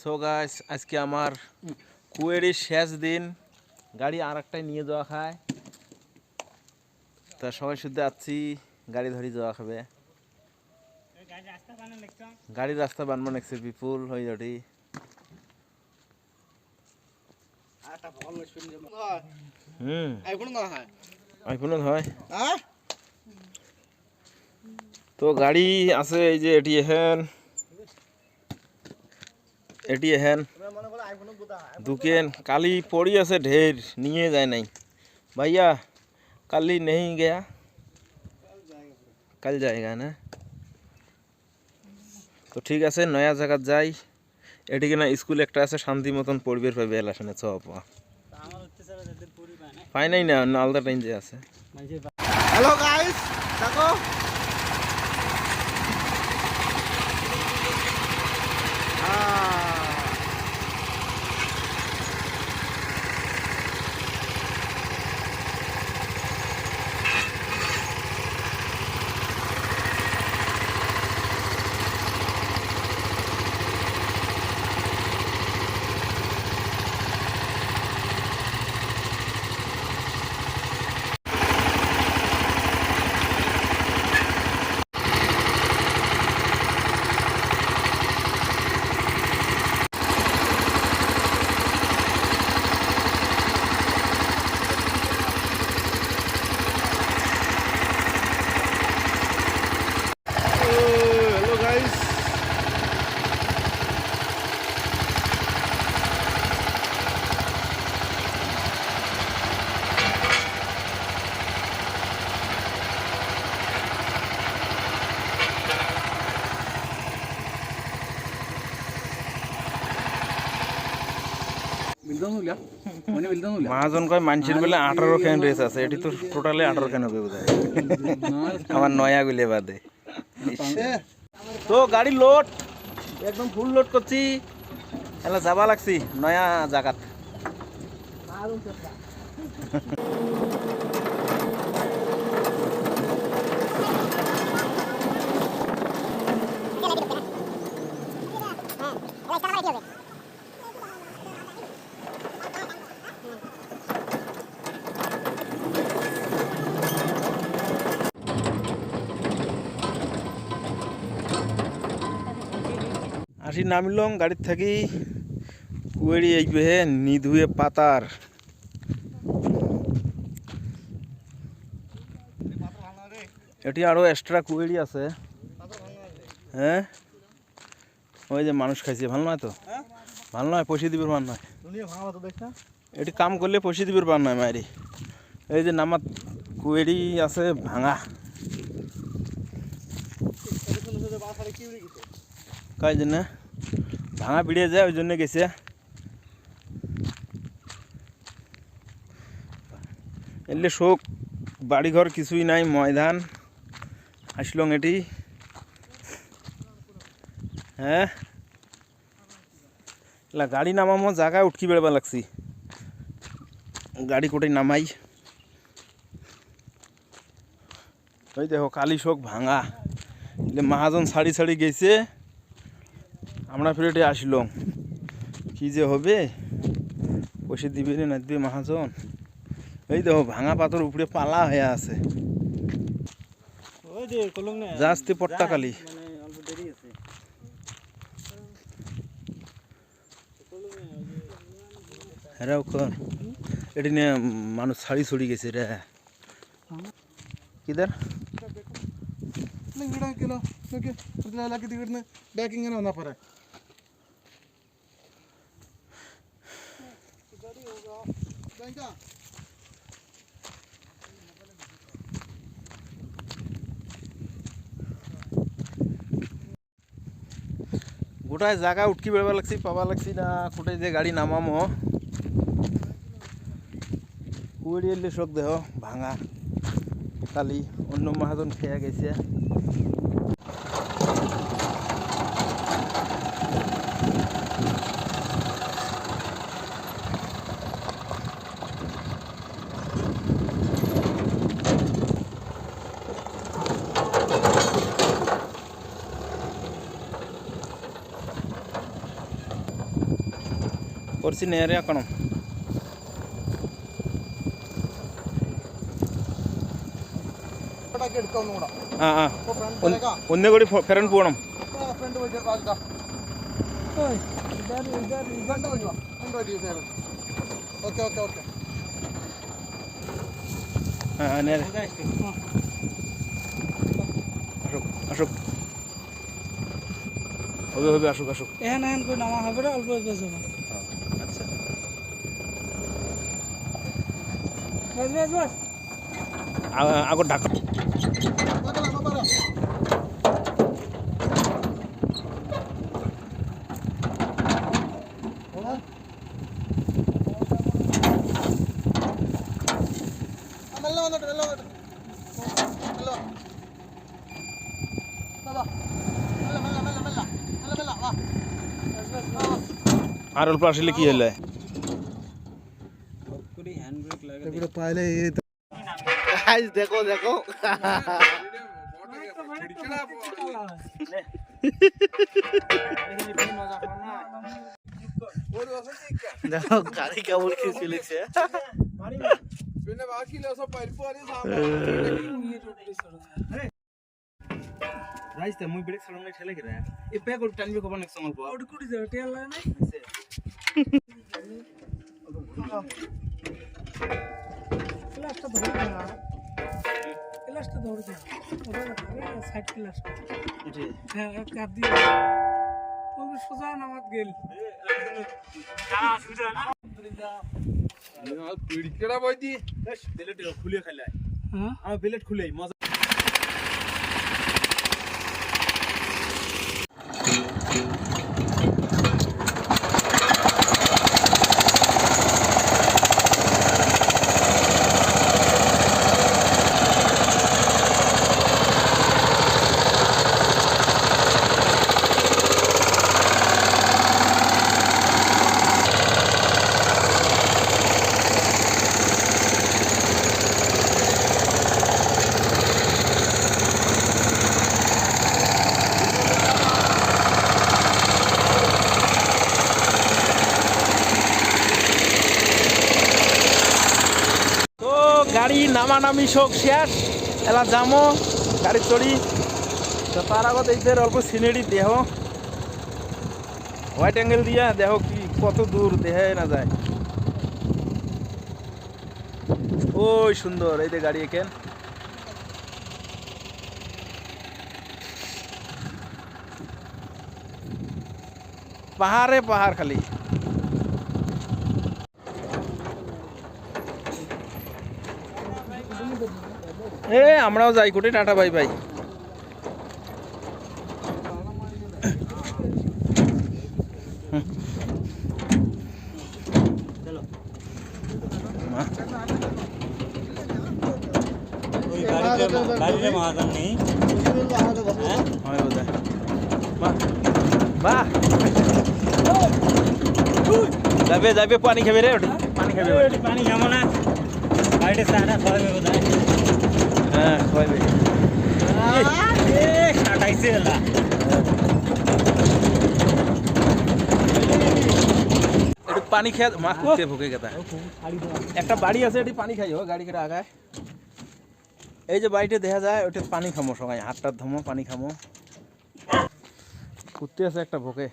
So guys আজকে আমার কুয়েরির শেষ দিন। গাড়ি আর একটাই নিয়ে যাওয়া খায়। তা সবাই শুদ্ধ আছি গাড়ি ধরি যাওয়া খাবে। গাড়ির রাস্তা বানবো নেক্সট বিপুল হয়ে যাটি হুম। আইফোনত হয়? তো গাড়ি আছে এই যে এটি এহেন এটি এহেন দুকেন, কালি পড়ি আছে ঢের, নিয়ে যায় নাই। ভাইয়া, কালি নেই গয়া? কাল যায়গা না? তো ঠিক আছে, নয়া জায়গাত যাই। এটিকে না স্কুল একটা আছে, শান্তি মতন পড়বে পাইবে এলাশনে চ পাই নাই না আলাদা টাইম যে আছে। হ্যালো গাইস দেখো হ্যালো গাইস মহাজন কয় মানুষের বেলা আঠারো খান রেস আছে এটি তো টোটালি আঠারো খান হবে বোধহয় আমার নয়া গুলে বাদে তো গাড়ি লোড একদম ফুল লোড করছি এলা যাবা লাগছি নয়া জাগাত আসি নামিলং গাড়ির থাকি কুয়েড়ি আইবে হে নিধুয়ে পাতার। এটি আরও এক্সট্রা কুয়েড়ি আছে। হ্যাঁ ওই যে মানুষ খাইছে ভালো নয় তো? ভালো নয় পয়সা দিবের মান নয়। এটি কাম করলে পয়সা দিবের পার নয় মায়েরি এই যে নামাত কুয়েড়ি আছে ভাঙা। কাজ জন্য ভাঙা পিড়িয়ে যায়, ওই জন্য গেছে। এলে শোক, বাড়িঘর কিছুই নাই, ময়দান, আসলং এটি। হ্যাঁ? এলা গাড়ি নামামো, জায়গায় উঠকি বেড়বা লাগছি। গাড়ি কোটাই নামাই। ওই দেখো, কালি শোক ভাঙা। মহাজন ছাড়ি ছাড়ি গেছে। আমরা ফিরেটে আসলাম কি যে হবে পয়সা দিবে না দিবে মহাজন এই দেখো ভাঙা পাথর উপরে পালা হয়ে আছে যাস্তি পট্টাকালি হ্যাঁ এটি নিয়ে মানুষ ছাড়ি ছড়ি গেছে রে কিদার ಬ್ಯಾಕಿಂಗ್ ಏನೋ গোটায় জায়গা উঠকি বেড়বা লাগছি, পাবা লাগছি না কোটায় যে গাড়ি নামামো। এলে শোক দেহ, ভাঙা। কালি অন্য মহাজন খেয়া গেছে। ഫ്രണ്ട് പോയിട്ട് യൂസ് ചെയ്യണം ഓക്കെ ഓക്കെ ഓക്കെ ആ ആ, നേരെ আসুক আসুক হবে হবে আসুক আসুক এখান এখান করে নামা হবে না অল্প অল্প যাবো വാ, വാ আর অল্প আসলে কি হলে এগুলো পাইলে গাইস দেখো দেখো। দেখো, গাড়ি কেমন কি চলেছে রাইতে মুই ব্রেক না ঠেলে গেরা এ ওর টানবে কবার নেক্সট সময় না ক্লাসটা ধরে না ক্লাসটা ধরে না সাইড ক্লাসটা হ্যাঁ কাপ দিয়ে। ওই সোজা নামাত গেল। খুলে খেলে হ্যাঁ? আমার বিলেট খুলে মজা। নামানামি সব শেষ এলা যামো গাড়ি চড়ি তো তার আগত এইদের অল্প সিনারি দেহ। হোয়াইট অ্যাঙ্গেল দিয়া দেহ কি, কত দূর দেহে না যায়। ওই সুন্দর, এই যে গাড়ি এখান পাহাড়ে পাহাড় খালি। এ আমরাও যাই কোটি টাটা বাই বাই। বোধ যাবে যাবে পানি খাবে রে ওটা। পানি খাবে। পানি। খাব। না। বাড়িতে চাটা খাওয়াবে বোধহয় হ্যাঁ পানি খেয়ে মা কুত্তে ভুকে গেতা একটা বাড়ি আছে, এটি পানি খাইও, গাড়ি করে আগায়। এই যে বাড়িতে দেখা যায় ওটা পানি খামো সবাই হাতটার ধমো, পানি খামো। আছে একটা ভোকে।